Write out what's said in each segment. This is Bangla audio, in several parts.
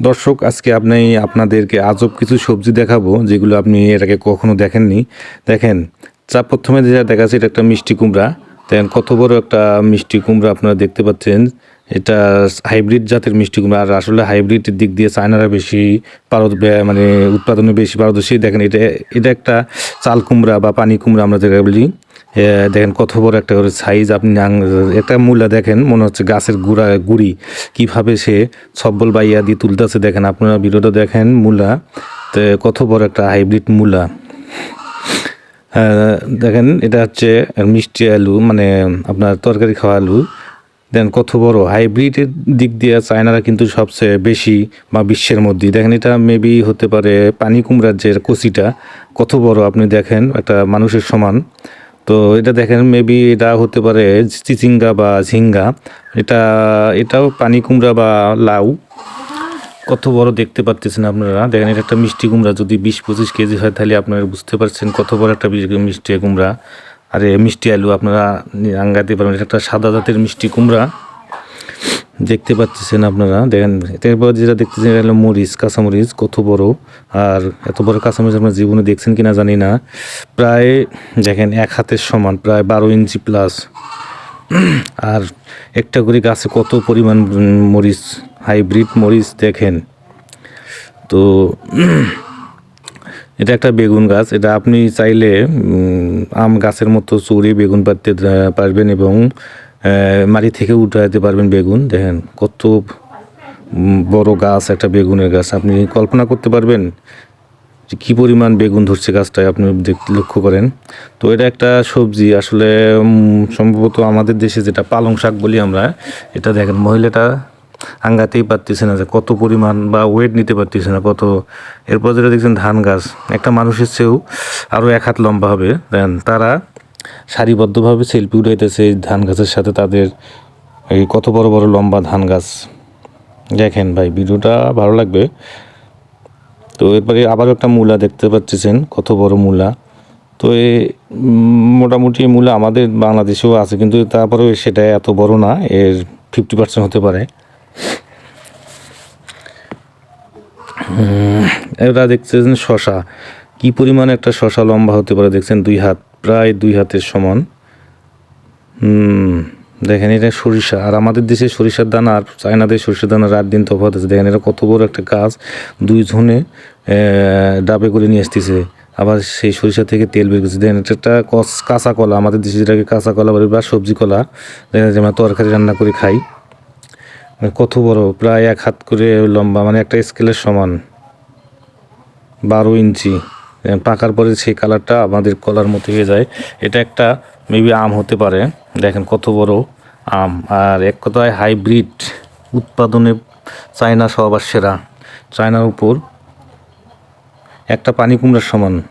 দর্শক, আজকে আপনি, আপনাদেরকে আজব কিছু সবজি দেখাবো, যেগুলো আপনি এর আগে কখনো দেখেননি। দেখেন চা প্রথমে যেটা দেখাচ্ছে, এটা একটা মিষ্টি কুমড়া। দেখেন, কত বড় একটা মিষ্টি কুমড়া আপনারা দেখতে পাচ্ছেন। এটা হাইব্রিড জাতের মিষ্টি কুমড়া, আর আসলে হাইব্রিডের দিক দিয়ে চায়নারা বেশি পারদ মানে উৎপাদনে বেশি পারদর্শী। দেখেন, এটা এটা একটা চাল কুমড়া বা পানি কুমড়া আমরা যেটা বলি। দেখেন কত বড় একটা করে সাইজ আপনি একটা মূলা দেখেন, মনে হচ্ছে গাছের গুড়া, গুড়ি। কীভাবে সে সব্বল বাইয়া দিয়ে তুলতেছে দেখেন, আপনারা ভিডিওটা দেখেন মূলা। কত বড় একটা হাইব্রিড মূলা। দেখেন, এটা হচ্ছে মিষ্টি আলু মানে আপনার তরকারি খাওয়া আলু। দেন কত বড় হাইব্রিডের দিক দিয়ে চায়নারা কিন্তু সবচেয়ে বেশি বা বিশ্বের মধ্যে। দেখেন, এটা মেবি হতে পারে পানি কুমড়ার যে কচিটা, কত বড় আপনি দেখেন, একটা মানুষের সমান। তো এটা দেখেন মেবি এটা হতে পারে চিচিঙ্গা বা ঝিঙ্গা। এটা, এটাও পানি কুমড়া বা লাউ। কত বড় দেখতে পাচ্ছেন আপনারা? দেখেন, এটা একটা মিষ্টি কুমড়া। যদি বিশ পঁচিশ কেজি হয়, তাহলে আপনারা বুঝতে পারছেন কত বড় একটা মিষ্টি কুমড়া। আরে, মিষ্টি আলু আপনারা আঙ্গাতে পারবেন। এটা একটা সাদা জাতের মিষ্টি কুমড়া। দেখতে পাচ্ছেন আপনারা, দেখেন এরপর যেটা দেখতেছেন, এটা হলো মরিচ, কাঁচামরিচ, কত বড়। আর এত বড় কাঁচামরিচ আপনার জীবনে দেখছেন কিনা জানি না। প্রায়, দেখেন, এক হাতের সমান, প্রায় বারো ইঞ্চি প্লাস আর একটা করে গাছে কত পরিমাণ মরিচ, হাইব্রিড মরিচ দেখেন। তো এটা একটা বেগুন গাছ, এটা আপনি চাইলে আম গাছের মতো চুরি বেগুন পাততে পারবেন এবং মাটি থেকে উঠাতে পারবেন বেগুন। দেখেন কত বড় গাছ, একটা বেগুনের গাছ। আপনি কল্পনা করতে পারবেন যে কী পরিমাণ বেগুন ধরছে গাছটায়, আপনি লক্ষ্য করেন। তো এটা একটা সবজি। আসলে সম্ভবত আমাদের দেশে যেটা পালং শাক বলি আমরা, এটা দেখেন মহিলাটা আঙ্গাতেই পারতেছে না যে কত পরিমাণ বা ওয়েট নিতে পারতেছে না কত। এরপর যেটা দেখছেন ধান গাছ, একটা মানুষের চেয়েও আরও এক হাত লম্বা হবে। দেন তারা সারিবদ্ধভাবে সেলফি উঠাইতেছে ধান গাছের সাথে তাদের এই কত বড় বড় লম্বা ধান গাছ। দেখেন ভাই, ভিডিওটা ভালো লাগবে। তো এরপরে আবারও একটা মূলা দেখতে পাচ্ছেন, কত বড় মূলা। তো এ মোটামুটি মূলা আমাদের বাংলাদেশেও আছে, কিন্তু তারপরেও সেটা এত বড় না, এর ফিফটি পার্সেন্ট হতে পারে। এটা দেখতেছেন শশা। কি পরিমাণ একটা শশা লম্বা হতে পারে দেখছেন দুই হাত। প্রায় দুই হাতের সমান। দেখেন এটা সরিষা। আর আমাদের দেশে সরিষার দানা আর চায়নাদের সরিষার দানা রাত দিন তফাৎ আছে। দেখেন এটা কত বড় একটা গাছ। দুইজনে আহ, ডাবে করে নিয়ে আসতেছে। আবার সেই সরিষা থেকে তেল বের করছে। দেখেন এটা একটা কাঁচা কলা। আমাদের দেশে যেটাকে কাঁচা কলা বলে বা সবজি কলা। দেখেন আমরা তরকারি রান্না করে খাই। কত বড়। প্রায় এক হাত করে লম্বা। মানে একটা স্কেলের সমান। বারো ইঞ্চি। পাকার পরে সেই কালারটা আমাদের কলার মতো হয়ে যায়। এটা একটা মেবি আম হতে পারে। দেখেন কত বড় আম। আর এক কথায় হাইব্রিড উৎপাদনে চায়না সবার সেরা। চায়নার উপর একটা পানি কুমড়ার সমান।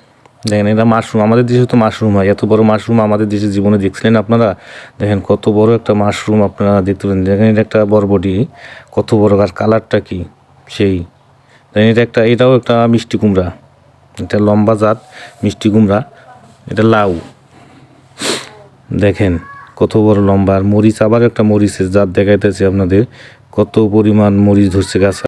দেখেন এটা মাশরুম। আমাদের দেশে তো মাশরুম হয়। এত বড় মাশরুম আমাদের দেশে জীবনে দেখছিলেন আপনারা? দেখেন কত বড় একটা মাশরুম আপনারা দেখতে পারেন। দেখেন এটা একটা বরবটি। কত বড়। আর কালারটা কি? সেই। দেখেন এটা একটা, এটাও একটা মিষ্টি কুমড়া। এটা লম্বা জাত, মিষ্টি কুমড়া, এটা লাউ। দেখেন, কত বড় লম্বা। আর মরিচ আবার একটা মরিচের জাত দেখাইতেছি আপনাদের। কত পরিমাণ মরিচ ধরছে গাছ।